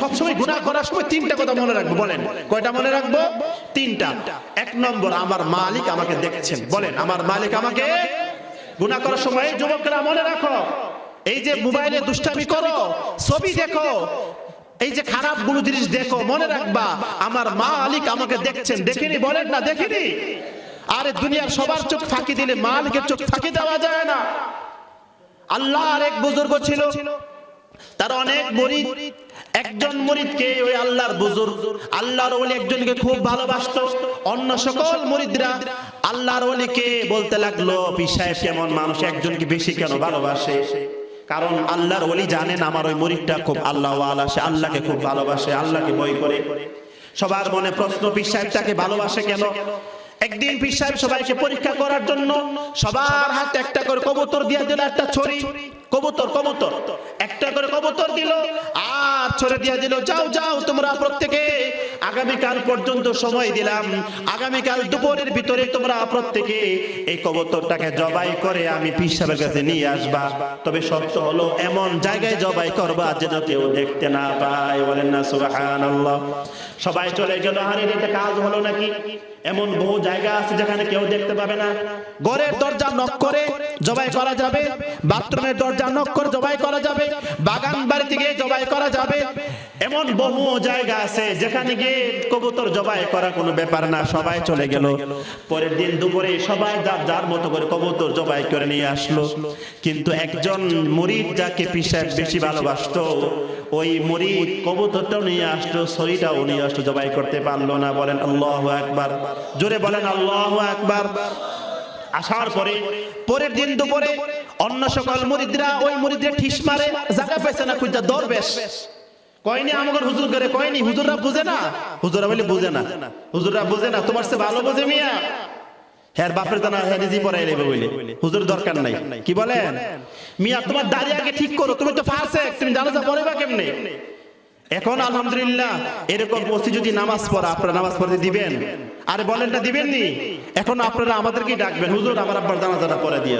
সবসময় গুণা করার সময় তিনটা কথা মনে রাখব, বলেন। কয়টা মনে রাখব? তিনটা। এক নম্বর, আমার মালিক আমাকে দেখছেন। বলেন, আমার মালিক আমাকে গুণা করার সময়, যুবকরা মনে রাখো, এই যে মোবাইলে দুষ্টামি করো, ছবি দেখো, এই যে খারাপগুলো জিনিস দেখো, মনে রাখবা, আমার মালিক আমাকে দেখছেন। দেখেনি, বলেন না, দেখেনি? আরে দুনিয়ার সবার চোখ ফাঁকি দিলে মালিকের চোখ ফাঁকি দেওয়া যায় না। আল্লাহর এক বুজুর্গ ছিল তার অনেক মরিদ, একজন মরিদকে ওই আল্লাহর বুজুর্গ আল্লাহর ওলি একজনকে খুব ভালোবাসতো। অন্য সকল মরিদরা আল্লাহর ওলিকে বলতে লাগল পিসায় কেমন মানুষ? একজনকে বেশি কেন ভালোবাসে? কারণ আল্লাহর ওলি জানেন আমার ওই মরিদটা খুব আল্লাহ আল্লাহ সে আল্লাহকে খুব ভালোবাসে, আল্লাহকে বই করে। সবার মনে প্রশ্ন, পীর সাহেবটাকে ভালোবাসে কেন? একদিন পীর সাহেব সবাইকে পরীক্ষা করার জন্য সবার হাতে একটা করে কবুতর দিয়ে দিল, একটা ছড়ি কবুতর কবুতর। একটা করে কবুতর দিল আর ছড়ে দিয়ে দিল, যাও যাও, তোমরা প্রত্যেকে। আগামীকাল পর্যন্ত সময় দিলাম। আগামীকাল দুপুরের ভিতরে তোমরা প্রত্যেকে এই কবুতরটাকে জবাই করে আমি পীর সাহেবের কাছে নিয়ে আসবা। তবে শর্ত হলো এমন জায়গায় জবাই করবা যেন কেউ দেখতে না পায়। বলেন না, সুবহানাল্লাহ। সবাই চলে গেল। আরে, এটা কাজ হলো নাকি? এমন বহু জায়গা আছে যেখানে কেউ দেখতে পাবে না। ঘরের দরজা নক করে জবাই করা যাবে বাথরুমের দরজা নক করে জবাই করা যাবে, বাগান বাড়িতে গিয়ে জবাই করা যাবে। এমন বহু জায়গা আছে যেখানে গিয়ে কবুতর জবাই করা কোনো ব্যাপার না, সবাই চলে গেল। পরের দিন দুপুরে সবাই যার যার মতো করে কবুতর জবাই করে নিয়ে আসলো। কিন্তু একজন মুরিদ যাকে পিসাব বেশি ভালোবাসতো ওই মুরিদ কবুতরটাও নিয়ে আসলো ছড়িটাও নিয়ে আসলো, জবাই করতে পারল না, বলেন আল্লাহ একবার জোরে বলেন আল্লাহ একবার আসার পরে, পরের দিন দুপুরে অন্য সকল মুরিদরা ওই মুরিদরা ঠিস মারে জায়গা পাইছে না খুঁজা দরবেশ। কয়নি আমাদের হুজুর করে কয়নি হুজুররা বুঝে না? হুজুরা বলে, বুঝে না। হুজুররা বুঝে না, তোমার সে ভালো বুঝে মিয়া। হ্যাঁ বাপের জানা হ্যাঁ নিজেই পড়াই নেবে বলে হুজুর দরকার নাই। কি বলেন? মিয়া, তোমার দাড়ি আগে ঠিক করো, তুমি তো ফাঁসে তুমি জানো যা পড়ে বা কেমনে? এখন আলহামদুলিল্লাহ, এরকম বসে যদি নামাজ পড়া, আপনারা নামাজ পড়তে দিবেন। আরে বলেন না, দিবেন নি? এখন আপনারা আমাদেরকে ডাকবেন, হুজুর, আমার আব্বার জানাজাটা পড়ে দিয়ে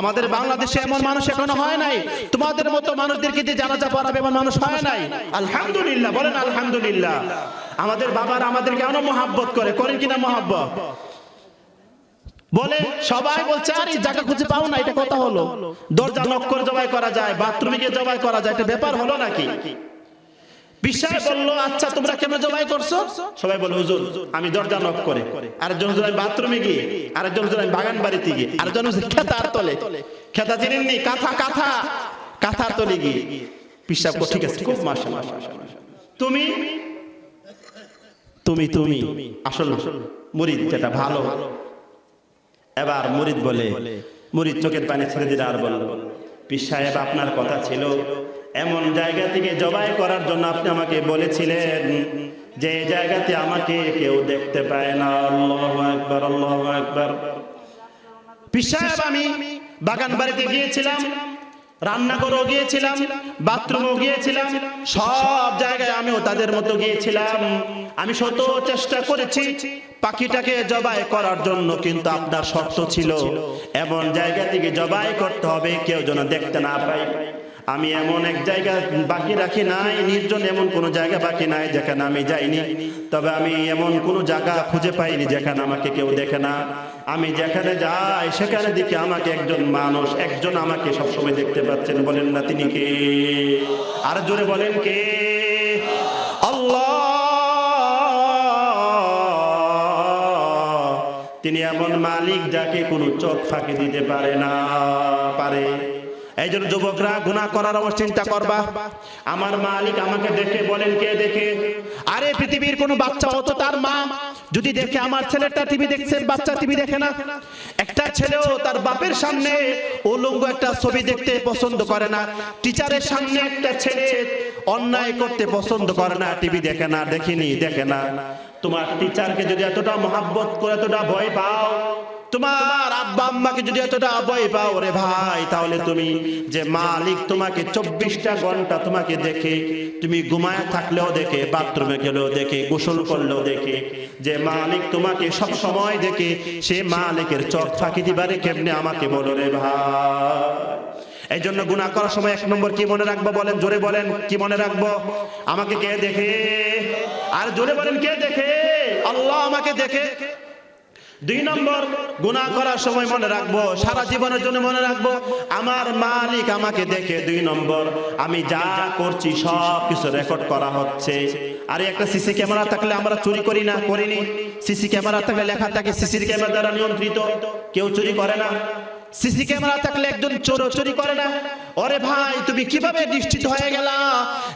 আমাদের বাংলাদেশে এমন মানুষ এখনও হয় নাই। তোমাদের মতো মানুষদেরকে যে জানাজা পড়াবে এমন মানুষ হয় নাই। আলহামদুলিল্লাহ, বলেন আলহামদুলিল্লাহ। আমাদের বাবার আমাদেরকে এমন মহাব্বত করে, করেন কিনা মহাব্বত? বলে সবাই বলছে আরে এই জায়গা খুঁজে পাও না এটা কথা হলো। দরজা নক করে জবাই করা যায় বাথরুমে গিয়ে জবাই করা যায় এটা ব্যাপার হলো নাকি? বিশ্বাস বলল আচ্ছা তোমরা কেন জবাই করছ? সবাই বলে হুজুর আমি দরজা নক করে। আরেকজন হুজুর আমি বাথরুমে গিয়ে আরেকজন হুজুর আমি বাগান বাড়িতে গিয়ে। আরেকজন হুজুর খেতার তলে। খেতা চিনেননি? কাঁথা কাঁথা। কাঁথার তলে গিয়ে। পিসাব ঠিক আছে খুব মাসে তুমি? তুমি তুমি। আসল মুরিদ যেটা ভালো। এবার মুরিদ বলে, মুরিদ, চোখের পানি ছেড়ে দিলে আর বলল পীর সাহেব, আপনার কথা ছিল। এমন জায়গা থেকে জবাই করার জন্য আপনি আমাকে বলেছিলেন যে জায়গাতে আমাকে কেউ দেখতে পায় না। আল্লাহু আকবার আল্লাহু আকবার। পীর সাহেব, আমি বাগান বাড়িতে গিয়েছিলাম। রান্নাঘরও গিয়েছিলাম, বাথরুমও গিয়েছিলাম, সব জায়গায় আমিও তাদের মতো গিয়েছিলাম। আমি শত চেষ্টা করেছি পাখিটাকে জবাই করার জন্য, কিন্তু আপনার শর্ত ছিল। এমন জায়গা থেকে জবাই করতে হবে, কেউ যেন দেখতে না পায়। আমি এমন এক জায়গা বাকি রাখি নাই, নির্জন এমন কোনো জায়গা বাকি নাই যেখানে আমি যাইনি। তবে আমি এমন কোনো জায়গা খুঁজে পাইনি যেখানে আমাকে কেউ দেখে না। আমি যেখানে যাই, সেখানে দিকে আমাকে একজন মানুষ, একজন আমাকে সবসময় দেখতে পাচ্ছেন। বলেন না তিনি কে? আর জোরে বলেন কে? আল্লাহ! তিনি এমন মালিক যাকে কোনো চোখ ফাঁকি দিতে পারে না, পারে। এই জন্য যুবকরা গুণা করার অবশ্য চিন্তা করবা। আমার মালিক আমাকে দেখে বলেন, কে দেখে? আরে, পৃথিবীর কোনো বাচ্চা হতো তার মা, যদি দেখে আমার ছেলেটা টিভি দেখছে, বাচ্চা টিভি দেখে না। একটা ছেলেও তার বাপের সামনে উলঙ্গ একটা ছবি দেখতে পছন্দ করে না। টিচারের সামনে একটা ছেলে অন্যায় করতে পছন্দ করে না, টিভি দেখে না, দেখিনি, দেখে না। তোমার টিচারকে যদি এতটা মহাব্বত করে, এতটা ভয় পাও তোমার আব্বা আম্মাকে যদি এতটা ভয় পাও রে ভাই, তাহলে তুমি যে মালিক তোমাকে চব্বিশটা ঘণ্টা তোমাকে দেখে, তুমি ঘুমায় থাকলেও দেখে, বাথরুমে গেলেও দেখে, গোসল করলেও দেখে, যে মালিক তোমাকে সব সময় দেখে, সে মালিকের চোখ ফাঁকি দিবারে কেমনে আমাকে বলো রে ভাই? এই জন্য গুনাহ করার সময় এক নম্বর কি মনে রাখব বলেন? জোরে বলেন, কি মনে রাখব? আমাকে কে দেখে? আর জোরে বলেন, কে দেখে? আল্লাহ আমাকে দেখে। দুই নম্বর গুণা করার সময় মনে রাখব, সারা জীবনের জন্য মনে রাখব, আমার মালিক আমাকে দেখে দুই নম্বর, আমি যা করছি সব কিছু রেকর্ড করা হচ্ছে। আরে একটা সিসি ক্যামেরা থাকলে আমরা চুরি করি না, করিনি। সিসি ক্যামেরা থাকলে লেখা থাকে সিসির ক্যামেরা দ্বারা নিয়ন্ত্রিত, কেউ চুরি করে না। সিসি ক্যামেরা থাকলে একজন চোর চুরি করে না। ওরে ভাই, তুমি কীভাবে নিশ্চিত হয়ে গেলা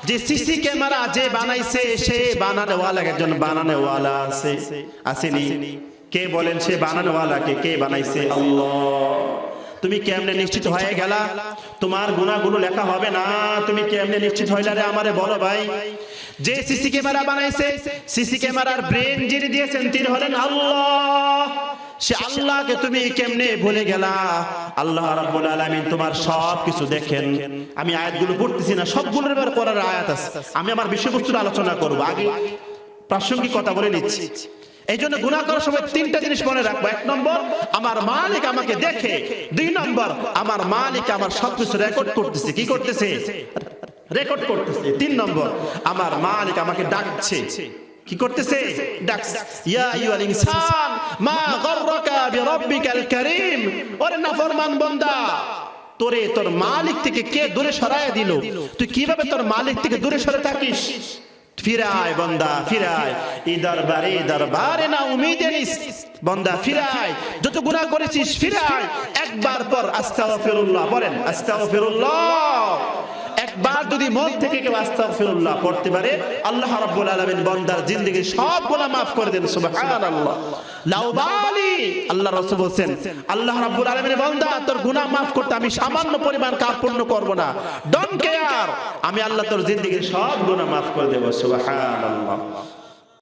যে সিসি ক্যামেরা যে বানাইছে, সে বানানোওয়ালা, একজন বানানোওয়ালা আছে। আসেনি। কে বলেন সে বানানোওয়ালাকে? কে বানাইছে? আল্লাহ। তুমি কেমনে নিশ্চিত হয়ে গেলা? তোমার গুণাগুলো লেখা হবে না। তুমি কেমনে নিশ্চিত হইলা রে আমারে বলো ভাই? যে সিসি ক্যামেরা বানাইছে সিসি ক্যামেরার ব্রেন যিনি দিয়েছেন তিনি হলেন আল্লাহ। সে আল্লাহকে তুমি কেমনে ভুলে গেলা? আল্লাহ রাব্বুল আলামিন তোমার সব কিছু দেখেন। আমি আয়াতগুলো পড়তেছি না সবগুলোর ব্যাপারে করার আয়াত আছে। আমি আমার বিষয়বস্তুর আলোচনা করব। আগে প্রাসঙ্গিক কথা বলে নিচ্ছি। এই জন্য গুণা করার সময় তিনটা জিনিস মনে রাখব। এক নম্বর, আমার মালিক আমাকে দেখে। দুই নম্বর, আমার মালিক আমার সবকিছু রেকর্ড করতেছে। কি করতেছে? রেকর্ড করতেছে। তিন নম্বর, আমার মালিক আমাকে ডাকছে। কি করতেছে? ডাকছে। ইয়া আইয়ুহাল ইনসান, মা গররাকা বিরাব্বিকাল কারীম। ওরে নাফরমান বান্দা, তোরে তোর মালিক থেকে কে দূরে সরায় দিল? তুই কীভাবে তোর মালিক থেকে দূরে সরে থাকিস? ফিরায় বন্দা ফিরায়। এই দরবারে দরবারে। না উমিদে নিস বন্দা ফিরায়। যত গুনাহ করেছিস ফিরায়। একবার পর আস্তাগফিরুল্লাহ বলেন আস্তাগফিরুল্লাহ। একবার যদি মন থেকে কেউ আস্তাগফিরুল্লাহ পড়তে পারে, আল্লাহ রাব্বুল আলামিন বান্দার জিন্দেগি সব গুনাহ maaf করে দেন, সুবহানাল্লাহ। লাউবালি আল্লাহ রাসূল বলেন আল্লাহ রাব্বুল আলামিন বান্দা, তোর গুনাহ maaf করতে আমি সামান্য পরিমাণ কার্পণ্য করব না। ডন কেয়ার আমি আল্লাহ তোর জিন্দেগির সব গুনাহ maaf করে দেব, সুবহানাল্লাহ।